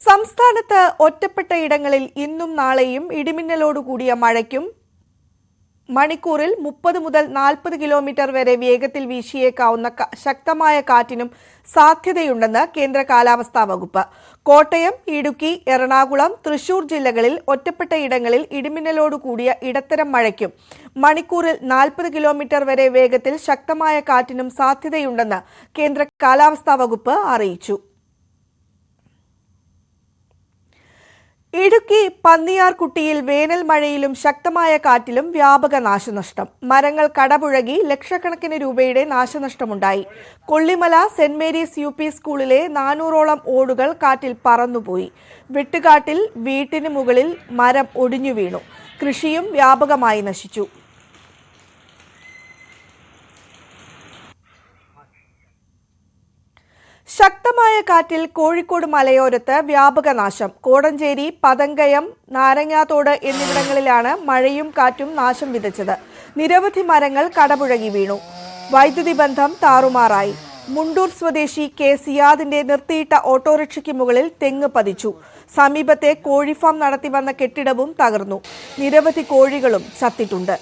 സംസ്ഥാനത്ത് ഒറ്റപ്പെട്ട ഇടങ്ങളിൽ ഇന്നും നാളെയും ഇടിമിന്നലോടുകൂടിയ മഴയ്ക്കും മണിക്കൂറിൽ മുപ്പത് മുതൽ നാൽപ്പത് കിലോമീറ്റർ വരെ വേഗത്തിൽ വീശിയേക്കാവുന്ന ശക്തമായ കാറ്റിനും സാധ്യതയുണ്ടെന്ന് കേന്ദ്ര കാലാവസ്ഥാ വകുപ്പ്. കോട്ടയം ഇടുക്കി എറണാകുളം തൃശൂർ ജില്ലകളിൽ ഒറ്റപ്പെട്ട ഇടങ്ങളിൽ ഇടിമിന്നലോടുകൂടിയ ഇടത്തരം മഴയ്ക്കും മണിക്കൂറിൽ നാൽപ്പത് കിലോമീറ്റർ വരെ വേഗത്തിൽ ശക്തമായ കാറ്റിനും സാധ്യതയുണ്ടെന്ന് കേന്ദ്ര കാലാവസ്ഥാ വകുപ്പ് അറിയിച്ചു. ഇടുക്കി പന്നിയാർകുട്ടിയിൽ വേനൽ മഴയിലും ശക്തമായ കാറ്റിലും വ്യാപക നാശനഷ്ടം. മരങ്ങൾ കടപുഴകി ലക്ഷക്കണക്കിന് രൂപയുടെ നാശനഷ്ടമുണ്ടായി. Kollimala saint Mary's U P സ്കൂളിലെ നാനൂറോളം ഓടുകൾ കാറ്റിൽ പറന്നുപോയി. വെട്ടുകാട്ടിൽ വീട്ടിന് മുകളിൽ മരം ഒടിഞ്ഞു വീണു കൃഷിയും വ്യാപകമായി നശിച്ചു. ശക്തമായ കാറ്റിൽ കോഴിക്കോട് മലയോരത്ത് വ്യാപക നാശം. കോടഞ്ചേരി പതങ്കയം നാരങ്ങാത്തോട് എന്നിവിടങ്ങളിലാണ് മഴയും കാറ്റും നാശം വിതച്ചത്. നിരവധി മരങ്ങൾ കടപുഴകി വീണു. വൈദ്യുതി ബന്ധം താറുമാറായി. മുണ്ടൂർ സ്വദേശി കെ. സിയാദിന്റെ നിർത്തിയിട്ട ഓട്ടോറിക്ഷയ്ക്ക് മുകളിൽ തെങ്ങ് പതിച്ചു. സമീപത്തെ കോഴിഫാം നടത്തി വന്ന കെട്ടിടവും തകർന്നു. നിരവധി കോഴികളും ചത്തിട്ടുണ്ട്.